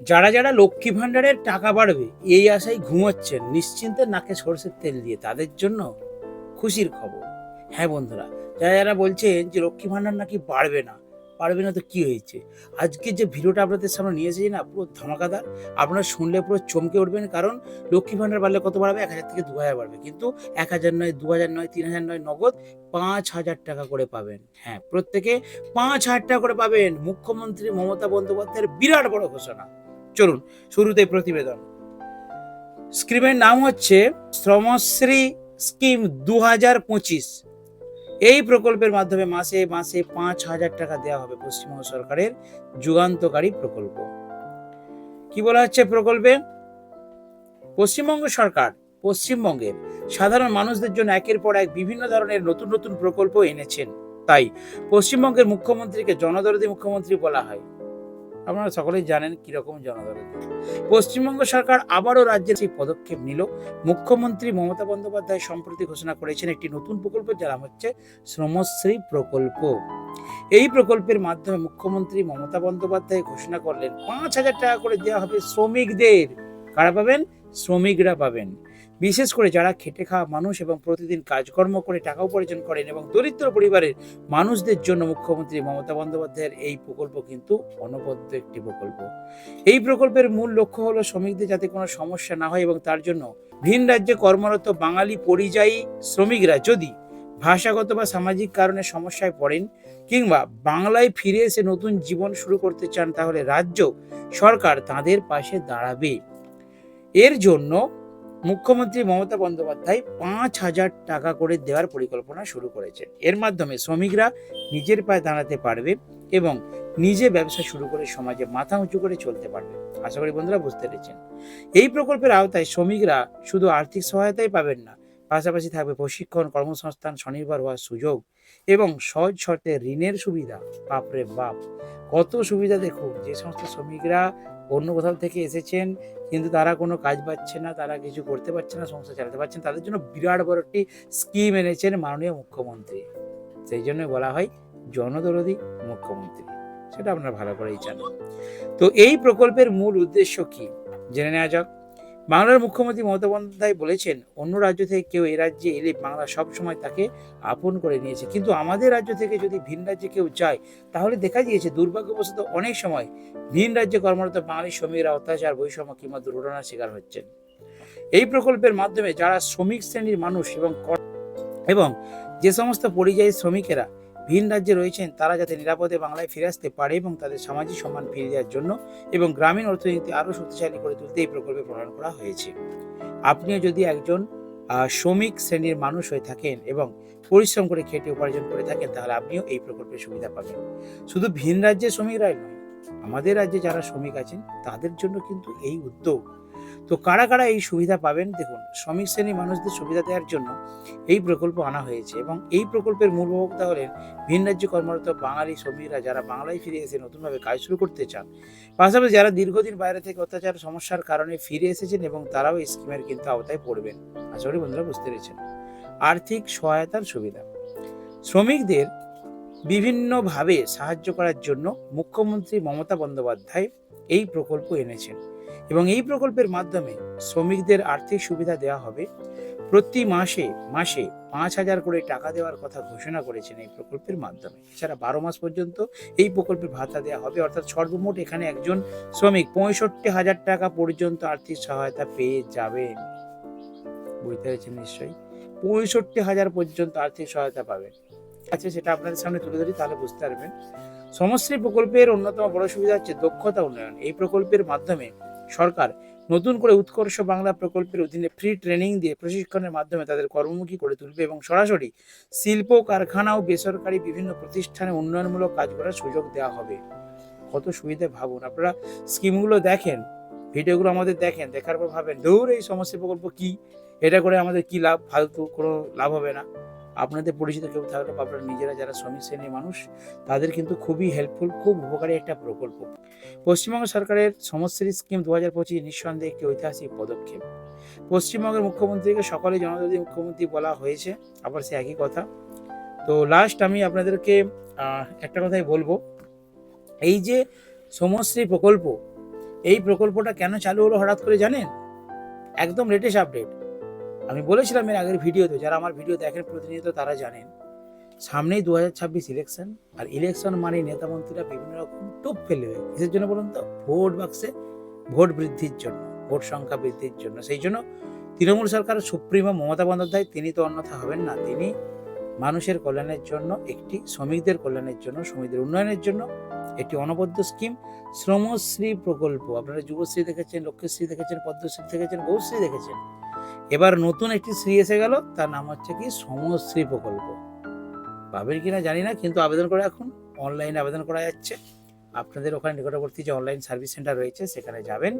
যারা যারা লক্ষ্মী ভাণ্ডারের টাকা বাড়বে, এই আশায় ঘুমাচ্ছেন, নিশ্চিন্তে নাকে সরষের তেল দিয়ে। তাদের জন্য খুশির খবর। হ্যাঁ বন্ধুরা, যারা যারা বলছেন যে লক্ষ্মী ভাণ্ডার নাকি বাড়বে না পারবে না তো কি হয়েছে? আজকে যে ভিডিওটা আপনাদের সামনে নিয়ে এসেছি না, পুরো ধামাকাদার, আপনারা শুনলে পুরো চমকে উঠবেন, কারণ লক্ষ্মী ভাণ্ডার বাড়লে কত বাড়বে? এক হাজার থেকে দু হাজার বাড়বে। কিন্তু এক হাজার নয়, দু হাজার নয়, তিন হাজার নয়, নগদ পাঁচ হাজার টাকা করে পাবেন। হ্যাঁ প্রত্যেকে পাঁচ হাজার টাকা করে পাবেন। মুখ্যমন্ত্রী মমতা বন্দ্যোপাধ্যায়ের বিরাট বড় ঘোষণা। চলুন, শুরুতে প্রতিবেদন। স্কিমের নাম হচ্ছে শ্রমশ্রী স্কিম দু হাজার পঁচিশ। এই প্রকল্পের মাধ্যমে মাসে মাসে পাঁচ হাজার টাকা দেওয়া হবে পশ্চিমবঙ্গ সরকারের যুগান্তকারী প্রকল্প। কি বলা হচ্ছে প্রকল্পে? পশ্চিমবঙ্গ সরকার পশ্চিমবঙ্গের সাধারণ মানুষদের জন্য একের পর এক বিভিন্ন ধরনের নতুন নতুন প্রকল্প এনেছেন। তাই পশ্চিমবঙ্গের মুখ্যমন্ত্রীকে জনদরদী মুখ্যমন্ত্রী বলা হয়। আপনারা সকলেই জানেন কীরকম জনদরদী পশ্চিমবঙ্গ সরকার আবারও রাজ্যের সেই পদক্ষেপ নিল। মুখ্যমন্ত্রী মমতা বন্দ্যোপাধ্যায় সম্প্রতি ঘোষণা করেছেন একটি নতুন প্রকল্প যার নাম হচ্ছে শ্রমশ্রী প্রকল্প। এই প্রকল্পের মাধ্যমে মুখ্যমন্ত্রী মমতা বন্দ্যোপাধ্যায় ঘোষণা করলেন, পাঁচ হাজার টাকা করে দেওয়া হবে শ্রমিকদের। কারা পাবেন? শ্রমিকরা পাবেন। বিশেষ করে যারা খেটে খাওয়া মানুষ এবং প্রতিদিন কাজকর্ম করে টাকা উপার্জন করেন এবং দরিদ্র পরিবারের মানুষদের জন্য মুখ্যমন্ত্রী মমতা বন্দ্যোপাধ্যায়ের এই প্রকল্প কিন্তু অনবদ্য একটি প্রকল্প। এই প্রকল্পের মূল লক্ষ্য হলো শ্রমিকদের যাতে কোনো সমস্যা না হয় এবং তার জন্য ভিন রাজ্যে কর্মরত বাঙালি পরিযায়ী শ্রমিকরা যদি ভাষাগত বা সামাজিক কারণে সমস্যায় পড়েন কিংবা বাংলায় ফিরে এসে নতুন জীবন শুরু করতে চান, তাহলে রাজ্য সরকার তাদের পাশে দাঁড়াবে। এর জন্য মুখ্যমন্ত্রী মমতা বন্দ্যোপাধ্যায় পাঁচ হাজার টাকা করে দেওয়ার পরিকল্পনা শুরু করেছেন। এর মাধ্যমে শ্রমিকরা নিজের পায়ে দাঁড়াতে পারবে এবং নিজে ব্যবসা শুরু করে সমাজে মাথা উঁচু করে চলতে পারবে। আশা করি বন্ধুরা বুঝতে পেরেছেন। এই প্রকল্পের আওতায় শ্রমিকরা শুধু আর্থিক সহায়তাই পাবেন না, পাশাপাশি থাকবে প্রশিক্ষণ, কর্মসংস্থান স্বনির্ভর হওয়ার সুযোগ এবং সহজ শর্তে ঋণের সুবিধা। বাপরে বাপ, কত সুবিধা দেখুন, যে সমস্ত শ্রমিকরা অন্য কোথাও থেকে এসেছেন, কিন্তু তারা কোনো কাজ পাচ্ছে না, তারা কিছু করতে পারছে না, সংসার চালাতে পারছেন তাদের জন্য বিরাট বড় একটি স্কিম এনেছেন মাননীয় মুখ্যমন্ত্রী। সেই জন্য বলা হয় জনদরদি মুখ্যমন্ত্রী। সেটা আপনারা ভালো করেই জানেন। তো এই প্রকল্পের মূল উদ্দেশ্য কি? জেনে নেওয়া যাক। বাংলার মুখ্যমন্ত্রী মমতা বন্দ্যোপাধ্যায় বলেছেন, অন্য রাজ্য থেকে কেউ এ রাজ্যে এলে বাংলা সবসময় তাকে আপন করে নিয়েছে। কিন্তু আমাদের রাজ্য থেকে যদি ভিন রাজ্যে কেউ যায়, তাহলে দেখা গিয়েছে দুর্ভাগ্যবশত অনেক সময় ভিন রাজ্যে কর্মরত বাঙালি শ্রমিকরা অত্যাচার, বৈষম্য কিংবা দুর্ঘটনার শিকার হচ্ছেন। এই প্রকল্পের মাধ্যমে যারা শ্রমিক শ্রেণির মানুষ এবং এবং যে সমস্ত পরিযায়ী শ্রমিকেরা ভিন রাজ্যে রয়েছেন, তারা যাতে নিরাপদে বাংলায় ফিরে আসতে পারে এবং তাদের সামাজিক সম্মান ফিরিয়ে দেওয়ার জন্য এবং গ্রামীণ অর্থনীতি আরও শক্তিশালী করে তুলতে এই প্রকল্পে প্রণয়ন করা হয়েছে। আপনিও যদি একজন শ্রমিক শ্রেণির মানুষ হয়ে থাকেন এবং পরিশ্রম করে খেটে উপার্জন করে থাকেন, তাহলে আপনিও এই প্রকল্পের সুবিধা পাবেন। শুধু ভিন রাজ্যের শ্রমিকরাই নয়, আমাদের রাজ্যে যারা শ্রমিক আছেন, তাদের জন্য কিন্তু এই উদ্যোগ তো কারা কারা এই সুবিধা পাবেন? দেখুন, শ্রমিক শ্রেণির মানুষদের সুবিধা দেওয়ার জন্য এই প্রকল্প আনা হয়েছে এবং এই প্রকল্পের মূল উপভোক্তা হলেন ভিন রাজ্যে কর্মরত বাঙালি শ্রমিকরা যারা বাংলায় ফিরে এসে নতুনভাবে কাজ শুরু করতে চান। পাশাপাশি যারা দীর্ঘদিন বাইরে থেকে অত্যাচার, সমস্যার কারণে ফিরে এসেছেন এবং তারাও এই স্কিমের কিন্তু আওতায় পড়বেন। আশা করি বন্ধুরা বুঝতে পেরেছেন। আর্থিক সহায়তার সুবিধা। শ্রমিকদের বিভিন্নভাবে সাহায্য করার জন্য মুখ্যমন্ত্রী মমতা বন্দ্যোপাধ্যায় এই প্রকল্প এনেছেন। এবং এই প্রকল্পের মাধ্যমে শ্রমিকদের আর্থিক সুবিধা দেওয়া হবে। প্রতি মাসে মাসে পাঁচ হাজার করে টাকা দেওয়ার কথা ঘোষণা করেছেন এই প্রকল্পের মাধ্যমে। এছাড়া বারো মাস পর্যন্ত এই প্রকল্পের ভাতা দেওয়া হবে। অর্থাৎ সর্বমোট এখানে একজন শ্রমিক পঁয়ষট্টি হাজার টাকা পর্যন্ত আর্থিক সহায়তা পেয়ে যাবেন বুঝতে পেরেছেন নিশ্চয়ই? পঁয়ষট্টি হাজার পর্যন্ত আর্থিক সহায়তা পাবেন আচ্ছা সেটা আপনাদের সামনে তুলে ধরি, তাহলে বুঝতে পারবেন। সমশ্রী প্রকল্পের অন্যতম বড় সুবিধা হচ্ছে দক্ষতা উন্নয়ন। এই প্রকল্পের মাধ্যমে সরকার নতুন করে উৎকর্ষ বাংলা প্রকল্পের অধীনে ফ্রি ট্রেনিং দিয়ে প্রশিক্ষণের মাধ্যমে তাদের কর্মমুখী করে তুলবে এবং সরাসরি শিল্প কারখানা ও বেসরকারি বিভিন্ন প্রতিষ্ঠানে উন্নয়নমূলক কাজ করার সুযোগ দেওয়া হবে। কত সুবিধা ভাবুন। আপনারা স্কিমগুলো দেখেন, ভিডিওগুলো আমাদের দেখেন, দেখার পর ভাবেন দৌড় এই সমস্যা প্রকল্প কি? এটা করে আমাদের কি লাভ? ফালতু, কোনো লাভ হবে না। আপনাদের পরিচিত কেউ থাকলে বা আপনারা নিজেরা যারা শ্রমিক শ্রেণির মানুষ, তাদের কিন্তু খুবই হেল্পফুল খুব উপকারী একটা প্রকল্প। পশ্চিমবঙ্গ সরকারের সমশ্রী স্কিম দু হাজার পঁচিশ নিঃসন্দেহে একটি ঐতিহাসিক পদক্ষেপ। পশ্চিমবঙ্গের মুখ্যমন্ত্রীকে সকলে জনদরদী মুখ্যমন্ত্রী বলা হয়েছে, আবার সে একই কথা। তো লাস্ট আমি আপনাদেরকে একটা কথাই বলব। এই যে সমশ্রী প্রকল্প, এই প্রকল্পটা কেন চালু হলো হঠাৎ করে জানেন? একদম লেটেস্ট আপডেট আমি বলেছিলাম এর আগের ভিডিওতে, যারা আমার ভিডিও দেখেন প্রতিনিয়ত তারা জানেন, সামনেই দু হাজার ছাব্বিশ ইলেকশন আর ইলেকশন মানে নেতা মন্ত্রীরা বিভিন্ন রকম টোপ ফেলবে কিসের জন্য বলুন তো? ভোট বাক্সে ভোট বৃদ্ধির জন্য, ভোট সংখ্যা বৃদ্ধির জন্য। সেই জন্য তৃণমূল সরকার সুপ্রিমো মমতা বন্দ্যোপাধ্যায়, তিনি তো অন্যথা হবেন না। তিনি মানুষের কল্যাণের জন্য, একটি শ্রমিকদের কল্যাণের জন্য, শ্রমিকদের উন্নয়নের জন্য একটি অনবদ্য স্কিম শ্রমশ্রী প্রকল্প। আপনারা যুবশ্রী দেখেছেন লক্ষ্যশ্রী দেখেছেন, পদ্মশ্রী দেখেছেন বহুশ্রী দেখেছেন। এবার নতুন একটি শ্রী এসে গেল, তার নাম হচ্ছে কি শ্রমশ্রী প্রকল্প। পাবেন কিনা জানি না, কিন্তু আবেদন করে এখন অনলাইনে আবেদন করা যাচ্ছে। আপনাদের ওখানে নিকটবর্তী যে অনলাইন সার্ভিস সেন্টার রয়েছে, সেখানে যাবেন,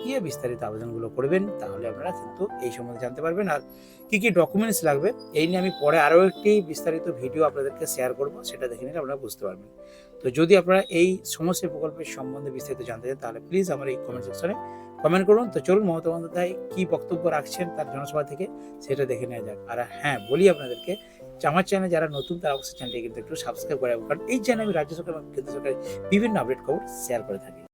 গিয়ে বিস্তারিত আবেদনগুলো করবেন, তাহলে আপনারা কিন্তু এই সম্বন্ধে জানতে পারবেন। আর কী কী ডকুমেন্টস লাগবে, এই নিয়ে আমি পরে আরও একটি বিস্তারিত ভিডিও আপনাদেরকে শেয়ার করব, সেটা দেখে নিলে আপনারা বুঝতে পারবেন। তো যদি আপনারা এই সমস্ত প্রকল্পের সম্বন্ধে বিস্তারিত জানতে চান, তাহলে প্লিজ আমার এই কমেন্ট সেকশনে কমেন্ট করুন। তো চলুন মমতা বন্দ্যোপাধ্যায় কী বক্তব্য রাখছেন তার জনসভা থেকে সেটা দেখে নেওয়া যাক। আর হ্যাঁ বলি আপনাদেরকে আমার চ্যানেল যারা নতুন তারা অবশ্যই চ্যানেলটি কিন্তু একটু সাবস্ক্রাইব করে কারণ এই চ্যানেলে আমি রাজ্য সরকার এবং কেন্দ্র সরকারের বিভিন্ন আপডেট খবর শেয়ার করে থাকি।